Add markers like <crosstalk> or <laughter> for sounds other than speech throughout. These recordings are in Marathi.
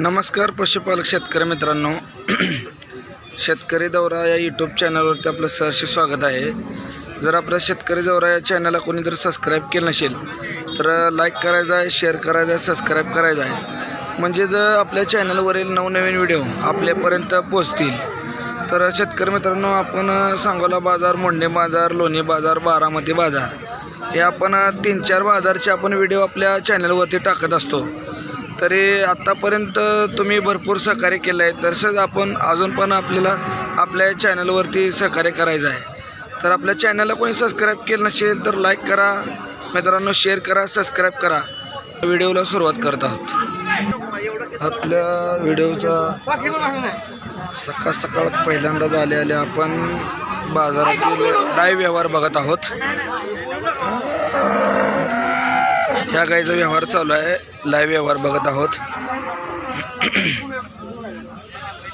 नमस्कार पशुपालक शेतकरी मित्रांनो. शेतकरी दौरा या यूट्यूब चॅनलवरती आपलं सहर्ष स्वागत आहे. जर आपल्या शेतकरी दौरा या चॅनलला कोणी जर सबस्क्राईब केलं नसेल तर लाईक करायचं आहे शेअर करायचं आहे सबस्क्राईब करायचं आहे. म्हणजे जर आपल्या चॅनलवरील नवनवीन व्हिडिओ आपल्यापर्यंत पोचतील तर शेतकरी मित्रांनो आपण सांगोला बाजार मोंडे बाजार लोणी बाजार बारामती बाजार हे आपण तीन चार बाजारचे आपण व्हिडिओ आपल्या चॅनलवरती टाकत असतो. तरी आत्तापर्यंत तुम्ही भरपूर सहकार्य केलं आहे. तसंच आपण अजून पण आपल्याला आपल्या चॅनलवरती सहकार्य करायचं आहे. तर आपल्या चॅनलला कोणी सबस्क्राईब केलं नसेल तर लाईक करा. मित्रांनो शेअर करा सबस्क्राईब करा. व्हिडिओला सुरुवात करत आहोत. आपल्या व्हिडिओचा सकाळ सकाळ पहिल्यांदाच आले आले आपण बाजारातील लाईव्ह व्यवहार बघत आहोत. ह्या गाईचा व्यवहार चालू आहे. लाईव्ह व्यवहार बघत आहोत.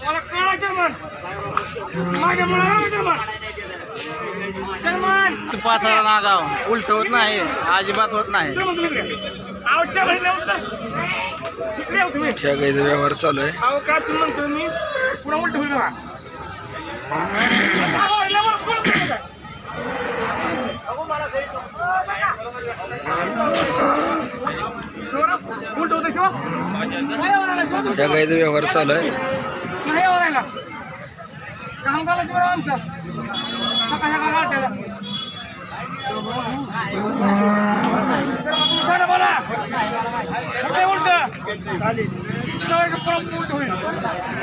मला कळा जर्मन माझ्या मुलाला जर्मन जर्मन तू पाच हजार नागाव उलट होत नाही अजिबात होत नाही ह्या गाईचा व्यवहार चालू आहे <laughs> अहो काय तुम्ही म्हणतो मी पुन्हा उलट होईल बघा अहो, लवकर, कोण बोलत आहे? जोरात उलट होतं शिवा काय वरायला शिवा तुम्ही? ह्या गाईचा व्यवहार चालू आहे नाही वरायला काम करायचं बरं आमचं सकाळ सकाळ व्यवहार चालू आहे.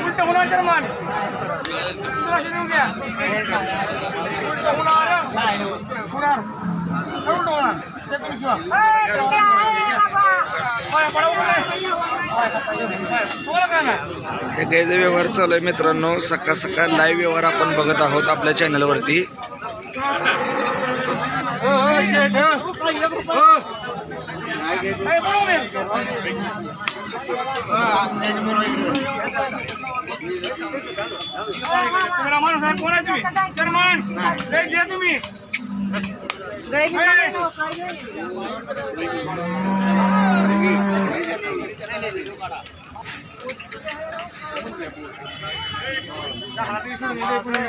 उलट होणार घ्या. उलट होणार. उलट होणार. ते व्यवहार चालू आहे मित्रांनो. सकाळ सकाळ लाईव्ह व्यवहार आपण बघत आहोत आपल्या चॅनलवरती तुम्हाला माणूस आहे तुम्ही. जर्मन लय द्या तुम्ही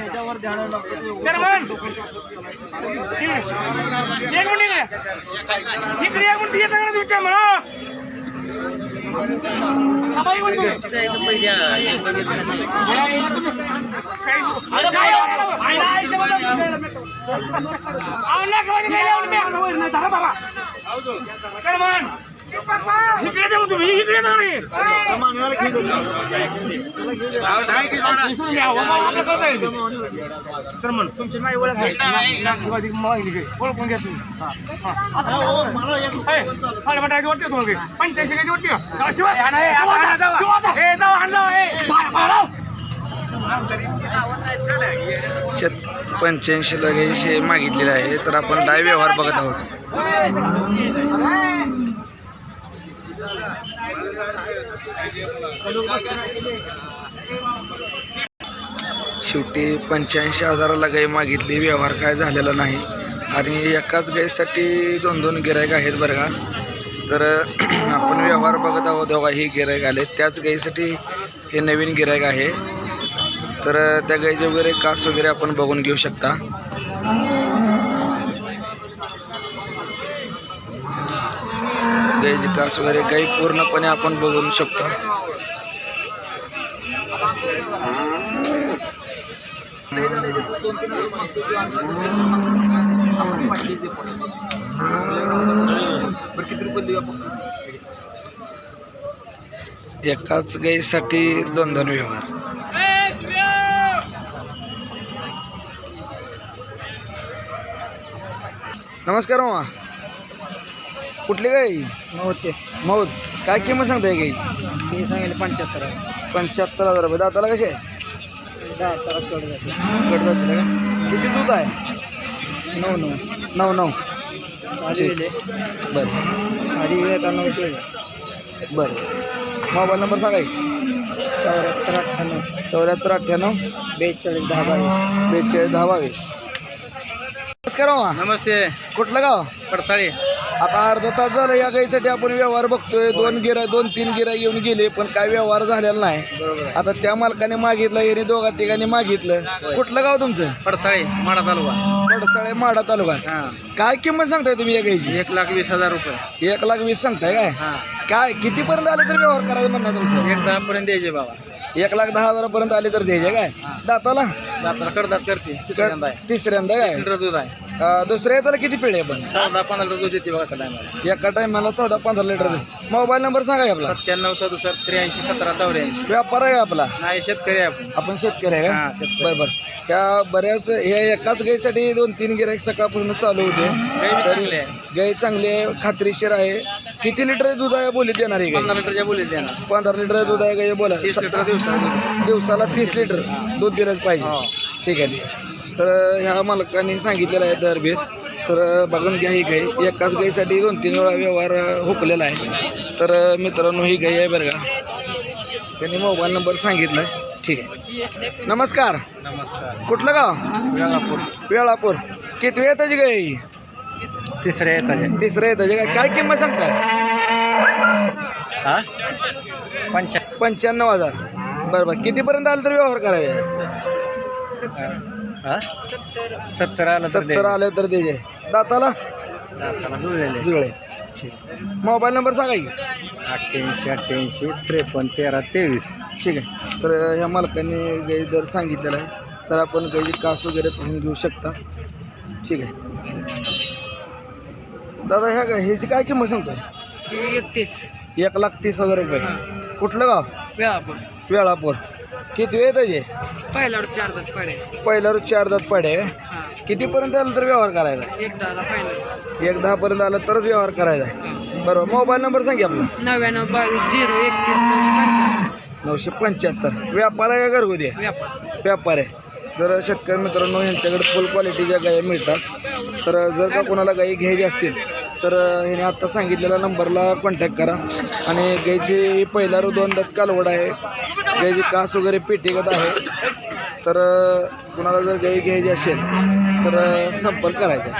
जर्मन एक मिनिट इकडे एक मिनिट येतं का तुमच्या म्हणा थांबा एक मिनिट. इकडे जाऊ तुम्ही इकडे जाऊ रे. तर म्हण, तुमची नाही ओळख? ओळखून घ्या तुम्ही. पंच्याऐंशी कायची वाटते का? शेत पंच्याऐंशीला गाईशे मागितलेले आहे तर आपण लाईव्ह व्यवहार बघत आहोत. शेवटी पंच्याऐंशी हजाराला गाई मागितली व्यवहार काय झालेला नाही. आणि एकाच गाईसाठी दोन दोन गिरायक आहेत बरं का. तर <clears throat> आपण व्यवहार बघत आहोत बघा ही गिरायक आले त्याच गाईसाठी हे नवीन गिरायक आहे. तर त्या गाईचे वगैरे कास वगैरे आपण बघून घेऊ शकता. गाईचे कास वगैरे गाई पूर्णपणे आपण बघू शकतो. एकाच गाईसाठी दोन दोन व्यवहार. नमस्कार मामा. कुठली गाई? नव्हते मौत. काय किंमत सांगताय गाई? सांगितलं पंच्याहत्तर पंच्याहत्तर हजार रुपये. दाताला कसे आहे? दहा चार कड जाते कट जातील का? किती दूध आहे? नऊ नऊ. नऊ नऊ. आधी ठीक. बरं. आधी केले बरं. मोबाईल नंबर सांगा की. चौऱ्याहत्तर अठ्ठ्याण्णव. चौऱ्याहत्तर अठ्ठ्याण्णव. बेचाळीस दहा बावीस. बेचाळीस दहा बावीस. नमस्कार मामा. नमस्ते. कुठलं गाव? पडसाळी. आता अर्धा तास झालं या गाईसाठी आपण व्यवहार बघतोय. दोन गिरा दोन तीन गिरा येऊन गेले पण काय व्यवहार झालेला नाही. बरोबर आहे. आता त्या मालकाने मागितलं याने दोघा तिघांनी मागितलं. कुठलं गाव तुमचं? पडसाळे माडा तालुका. पडसाळे माडा तालुका. हा. काय किंमत सांगताय तुम्ही या गाईची? एक लाख वीस हजार रुपये. एक लाख वीस सांगताय काय? हा. काय कितीपर्यंत आले तर व्यवहार करायचं म्हणणं तुमचं? एक दहा पर्यंत द्यायचे बाबा. एक लाख दहा हजारापर्यंत आले तर द्यायचे काय. दाताला? दाताला करतात करते तिसऱ्यांदा आहे. तिसऱ्यांदा काय? लिटर दूध आहे. अं, दुसऱ्या येताला किती पिळे आपण चौदा पंधरा लिटर दूध देते बघा टायमाला एका टायमाला चौदा पंधरा लिटर मोबाईल नंबर सांगा की आपला. सत्त्याण्णव सदुसष्ट त्र्याऐंशी सतरा चौऱ्याऐंशी. व्यापार आहे आपला. नाही शेतकरी आहे आपण. आपण शेतकरी आहे हा, का शेतकरी. बरं बरं. त्या बऱ्याच ह्या एकाच गाईसाठी दोन तीन गिराईक सकाळपासून चालू होते. गाई बी चांगली आहे. गाई चांगली आहे खात्रीशीर आहे. किती लिटर दूध आहे बोलीत देणार आहे पंधरा लिटरच्या बोलीत देणार पंधरा लिटर दूध आहे गाई बोला. तीस लिटर दिवसाला दिवसाला तीस लिटर दूध दिलंच पाहिजे. हो. ठीक आहे ठीक आहे. तर ह्या मालकाने सांगितलेलं आहे दरबीर तर बघून घ्या ही गाई एकाच गाईसाठी दोन तीन वेळा व्यवहार हुकलेला आहे. तर मित्रांनो ही गाई आहे बरं का. त्यांनी मोबाईल नंबर सांगितला ठीक आहे. नमस्कार. नमस्कार. कुठलं गाव? वेळापूर. वेळापूर. किती वेळ त्याची गाई तिसऱ्या येतात तिसरं आहे त्याची काय काय किंमत सांगताय? हा? पंचा पंच्याण्णव हजार. बरं बरं. कितीपर्यंत आलं तर व्यवहार करायचा हा? सत्तर आलं सत्तर आले तर द्यायचे दाताला? जुळे ठीक. मोबाईल नंबर सांगा की. अठ्ठ्याऐंशी अठ्ठ्याऐंशी त्रेपन्न तेरा तेवीस. ठीक आहे. तर ह्या मालकाने गाई दर सांगितलेला आहे तर आपण गाईची कास वगैरे पाहून घेऊ शकता. ठीक आहे. दादा ह्या गाय- ह्याची काय किंमत सांगतोय? एकतीस. एक लाख तीस हजार रुपये. कुठलं गाव? वेळापूर. वेळापूर. किती वेळ त्याचे पहिल्यावर चार दात पडे. पहिला रोज चार दात पडे. हा. कितीपर्यंत आलं तर व्यवहार करायचा? एक दहाला पहिलं. एक दहापर्यंत आलं तरच व्यवहार करायचा. बरोबर. मोबाईल नंबर सांगा आपला. नव्याण्णव बावीस झिरो एकतीस नऊशे पंच्याहत्तर. नऊशे पंच्याहत्तर. व्यापार आहे का घरगुती? आहे? व्यापार. व्यापार आहे. जर शेतकरी मित्रांनो यांच्याकडे फुल क्वालिटीच्या गायी मिळतात तर जर का कोणाला गायी घ्यायची असतील तर ह्याने आत्ता सांगितलेल्या नंबरला कॉन्टॅक्ट करा. आणि गायची पहिला रो कालवड आहे. गायची कास वगैरे पेटीगत आहे. तर कुणाला जर गाई घ्यायची असेल तर संपर्क करायचा.